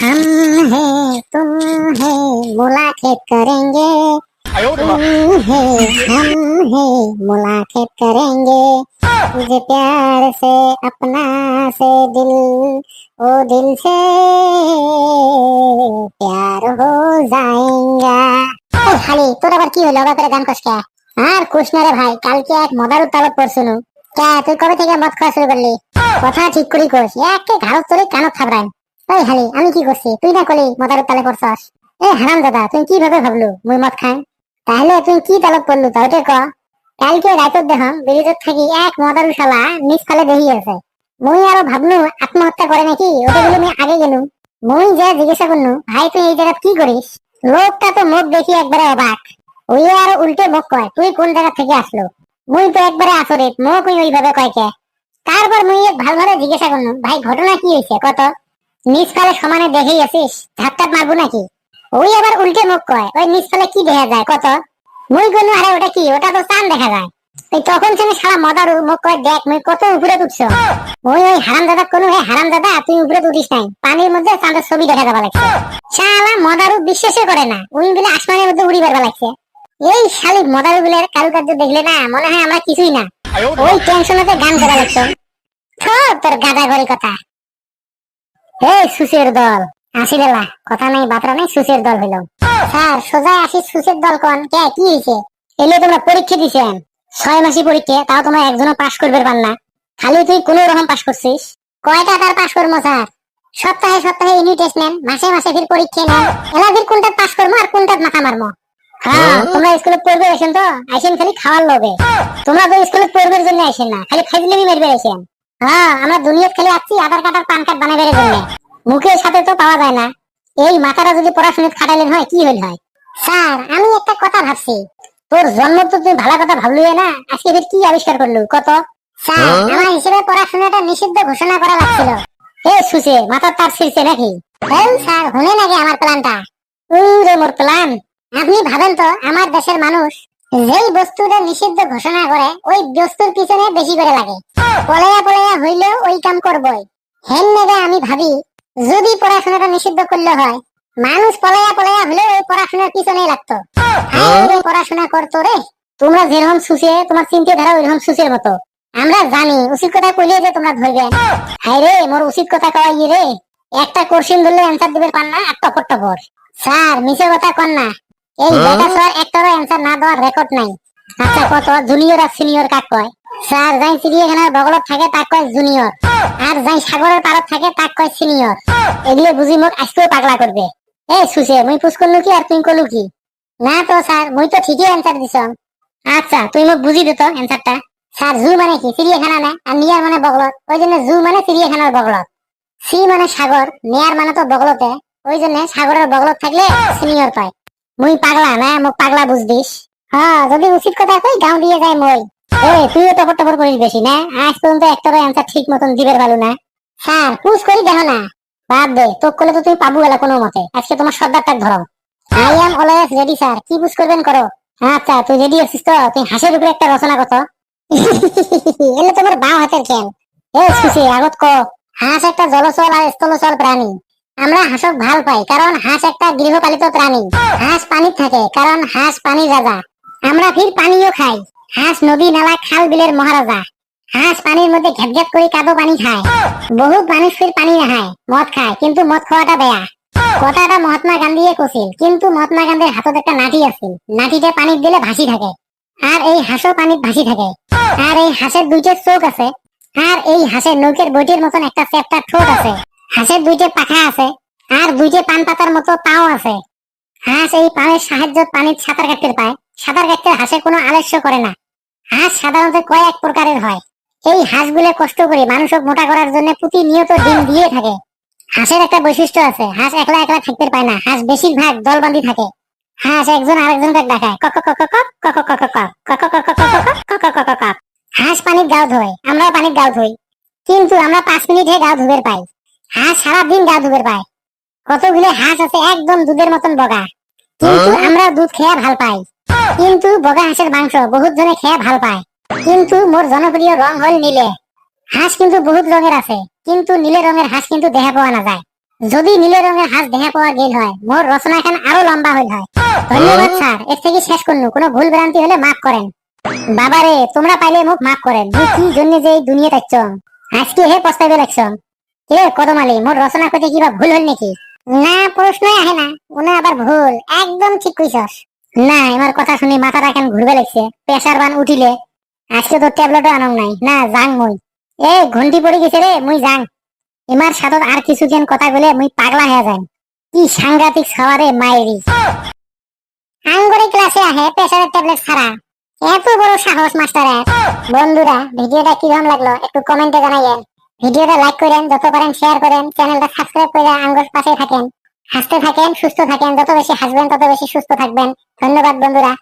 हम हैं तुम है मुलाकात करेंगे तुम है हम है मुलाकात करेंगे तुझे प्यार से अपना से दिल ओ दिल से प्यार हो जाएगा খালি তোর আবার কি হলো আবার করে গান কষ্ট আর কুশনারে ভাই কালকে এক মদারু তালত পড়ছিল তুই কবে থেকে মদ খাওয়া শুরু করলি কথা ঠিক করি কোষ একে ঘাড় তোরে কানত থাকবেন ওই হালি, আমি কি করছি? তুই না কলি মদার তালে পড়ছস। এই হারাম দাদা তুই কীভাবে ভাবলু? মুই মদ খাই। তাহলে তুই কি তালব পড়লু তা ওটা ক কালকে রাতত দেহ বিরিজত থাকি এক মদারু শালা নিজ ফালে দেহি আছে। মুই আরও ভাবনু আত্মহত্যা করে নাকি? ওটা বলে মুই আগে গেলু। মুই যা জিজ্ঞাসা করনু ভাই, তুই এই জায়গা কি করিস লোকটা তো মুখ দেখি একবারে অবাক। ওই আর উল্টে মুখ কয়, তুই কোন জায়গা থেকে আসলো মুই তো একবারে আসরিত মুখ ওই ওইভাবে কয় কে। তারপর মুই এক ভালোভাবে জিজ্ঞাসা করনু ভাই, ঘটনা কি হয়েছে কত নিজকালে সমানে দেখেই আসিস ধাপ ধাপ মারবো নাকি? ওই আবার উল্টে মুখ কয়, ওই নিজকালে কি দেখা যায় কত? মুই গনু আরে ওটা কি, ওটা তো চান দেখা যায়। তখন শুনে সারা মদারু মুখ কয়, দেখ মুই কত উপরে ওই ওই হারাম দাদা কোনো হারাম দাদা, তুই উপরে নাই। পানির মধ্যে চাঁদের ছবি দেখা যাবা লাগছে। শালা মদারু বিশ্বাসই করে না, উই বলে আসমানের মধ্যে উড়ি বেরবা লাগছে। এই শালি মদারু গুলের কারুকার্য দেখলে না, মনে হয় আমরা কিছুই না। ওই টেনশনেতে গান করা লাগছে। তোর গাদা ঘরে কথা। এই সুসের দল। আসিলেলা কথা নাই বাতরা নাই সুসের দল হইল স্যার সোজা আসি সুসের দল কোন? কে কি হয়েছে এলে তোমরা পরীক্ষা দিছেন। ছয় মাসি পরীক্ষা তাও তোমরা একজনও পাশ করবে পার না। খালি তুই কোন রকম পাশ করছিস? কয়টা তার পাশ করব স্যার? সপ্তাহে সপ্তাহে ইউনিট টেস্ট নেন মাসে মাসে ফির পরীক্ষা নেন। এলা ফির কোনটা পাশ করব আর কোনটা মাথা মারবো হ্যাঁ তোমরা স্কুলে পড়বে আসেন তো? আসেন খালি খাওয়ার লোভে তোমরা তো স্কুলে পড়বার জন্য আসেন না খালি ফাইজলামি মেরবে আসেন হ্যাঁ আমরা দুনিয়াত খালি আসছি আধার কার্ড আর পান কার্ড বানাবার জন্য মুখের সাথে তো পাওয়া যায় না। এই মাথাটা যদি পড়াশোনায় খাটাইলেন হয় কি হইল হয়? স্যার আমি একটা কথা ভাবছি। তোর জন্ম তো তুই ভালো কথা ভাবলু না আজকে ফির কি আবিষ্কার করলু কত? স্যার আমার হিসেবে পড়াশোনাটা নিষিদ্ধ ঘোষণা করা লাগছিল। এ সুসে মাথার তার ছিঁড়ছে নাকি? হেল স্যার শুনে নাকি আমার প্ল্যানটা। উরে মোর প্ল্যান। আপনি ভাবেন তো আমার দেশের মানুষ যেই বস্তুটা নিষিদ্ধ ঘোষণা করে ওই বস্তুর পিছনে বেশি করে লাগে। পলায়া পলায়া হইলেও ওই কাম করবই। হেন নেবে আমি ভাবি যদি পড়াশোনাটা নিষিদ্ধ করলে হয় মানুষ পলায়া পলায়া হলেও ওই পড়াশোনার পিছনেই লাগতো। হায়। পড়াশোনা করতো রে তোমরা যেরকম সুসে তোমার চিন্তা ধারা ওইরকম সুসের মতো। আমরা জানি উচিত কথা কইলে যে তোমরা ধরবে। হায় রে মোর উচিত কথা কওয়াই রে। একটা কোশ্চেন ধরলে অ্যান্সার দিবে পান না আর টপর টপর স্যার মিছে কথা কন না। এই বেটা স্যার একটারও অ্যান্সার না দেওয়ার রেকর্ড নাই। আচ্ছা কত? জুনিয়র আর সিনিয়র কাক কয়? স্যার যাই চিড়িয়াখানার বগলত থাকে তাক কয় জুনিয়র আর যাই সাগরের পারত থাকে তাক কয় সিনিয়র এগুলো বুঝি মোক আজকেও পাগলা করবে। এ সুসে মুই পুষ করলু কি আর তুই করলু কি? না তো স্যার মুই তো ঠিকই অ্যান্সার দিছ আচ্ছা তুই মোক বুঝি দে তো অ্যান্সারটা স্যার জু মানে কি? চিড়িয়াখানা না? আর নিয়ার মানে বগলত? ওই জন্য জু মানে চিড়িয়াখানার বগলত। সি মানে সাগর নেয়ার মানে তো বগলতে। ওই জন্য সাগরের বগলত থাকলে সিনিয়র পায়। মুই পাগলা না, মোক পাগলা বুঝদিস। হ্যাঁ যদি উচিত কথা কই, গাঁও দিয়ে যায় মই। এ, তুইও টপর টপর করিস বেশি না? আজ পর্যন্ত একটারও অ্যান্সার ঠিক মতন দিবের ভালো না। স্যার পুষ করি দেখো না। বাদ দে, তোক করলে তো তুমি পাবো এলা কোনো মতে। আজকে তোমার সর্দারটাক ধরো I am always ready sir. কি পুষ করবেন করো। আচ্ছা তুই রেডি আছিস তো? তুই হাঁসের উপরে একটা রচনা কত এলে তোমার বাঁ হাতের খেল এ সুসি আগত ক। হাঁস একটা জলচল আর স্থলচল প্রাণী। আমরা হাঁসক ভালো পাই, কারণ হাঁস একটা গৃহপালিত প্রাণী। হাঁস পানিত থাকে, কারণ হাঁস পানির রাজা আমরা ফির পানিও খাই। হাঁস নদী, নালা, খাল বিলের মহারাজা। হাঁস পানির মধ্যে ঘ্যাপ ঘ্যাপ করে কাদো পানি খায়। বহুত মানুষ ফির পানি নাহায় মদ খায়, কিন্তু মদ খাওয়াটা বেয়া। কথাটা মহাত্মা গান্ধীয়ে কছিল, কিন্তু মহাত্মা গান্ধীর হাতত একটা নাঠি আছিল। নাঠিটা পানিত দিলে ভাসি থাকে। আর এই হাঁসও পানিত ভাসি থাকে। আর এই হাঁসের দুইটা চোখ আছে। আর এই হাঁসের নৌকের বইটির মতন একটা চেপটা ঠোঁট আছে। হাঁসের দুইটা পাখা আছে আর দুইটা পান পাতার মতো পাও আছে হাঁস এই পায়ের সাহায্যে পানির সাঁতার কাটতে পায় সাঁতার কাটতে হাঁসে কোনো আলস্য করে না হাঁস সাধারণত কয়েক প্রকারের হয় এই হাঁসগুলো কষ্ট করে মানুষক মোটা করার জন্য প্রতিনিয়ত ডিম দিয়ে থাকে হাঁসের একটা বৈশিষ্ট্য আছে হাঁস একলা একলা থাকতে পায় না হাঁস বেশিরভাগ দলবান্ধি থাকে হাঁস একজন আরেকজনকে দেখায় কক কক কক কক কক কক কক কক কক কক কক হাঁস পানির গাও ধোয় আমরাও পানির গাও ধুই কিন্তু আমরা পাঁচ মিনিটে গাও ধুবের পাই হাঁস সারাদিন গা ধুবের পায়। কতগুলো হাঁস আছে একদম দুধের মতন বগা। কিন্তু আমরা দুধ খেয়ে ভালো পাই। কিন্তু বগা হাঁসের মাংস বহুত জনে খেয়ে ভালো পায়। কিন্তু মোর জনপ্রিয় রং হল নীলে। হাঁস কিন্তু বহুত রঙের আছে। কিন্তু নীলে রঙের হাঁস কিন্তু দেখা পাওয়া না যায় যদি নীল রঙের হাঁস দেখা পাওয়া গেল হয় মোর রচনা এখন আরও লম্বা হইল হয়। ধন্যবাদ স্যার। এর থেকে শেষ করনু। কোনো ভুল ভ্রান্তি হলে মাফ করেন। বাবারে তোমরা পাইলে মুখ মাফ করেন। কি জন্য যে এই দুনিয়া থাকছ? আজকে হে পস্তাইবে লাগছ। কিরে কদমালি, মোর রচনা করতে কিবা ভুল হল নাকি? না, প্রশ্নই আহে না। উনি আবার ভুল। একদম ঠিক কইছস। না কথা শুনি মাথাটা কেন ঘুরবে লাগছে? প্রেসার বান উঠিলে। আজকে তো নাই। না, যাং মই। এ ঘন্টি পড়ে গেছে রে, মুই যাং। এমার সাথত আর কিছু যেন কথা বলে মুই পাগলা হয়ে যাই কি সাংঘাতিক খাওয়ারে মায়েরি আঙ্গরে ক্লাসে আহে প্রেসারের ট্যাবলেট ছাড়া। এত বড় সাহস মাস্টারের। বন্ধুরা, ভিডিওটা কীরকম লাগল? একটু কমেন্টে জানাইয়েন। ভিডিওটা লাইক করেন, যত পারেন শেয়ার করেন চ্যানেলটা সাবস্ক্রাইব করে আঙ্গুর পাশে থাকেন। হাসতে থাকেন, সুস্থ থাকেন, যত বেশি হাসবেন, তত বেশি সুস্থ থাকবেন। ধন্যবাদ, বন্ধুরা।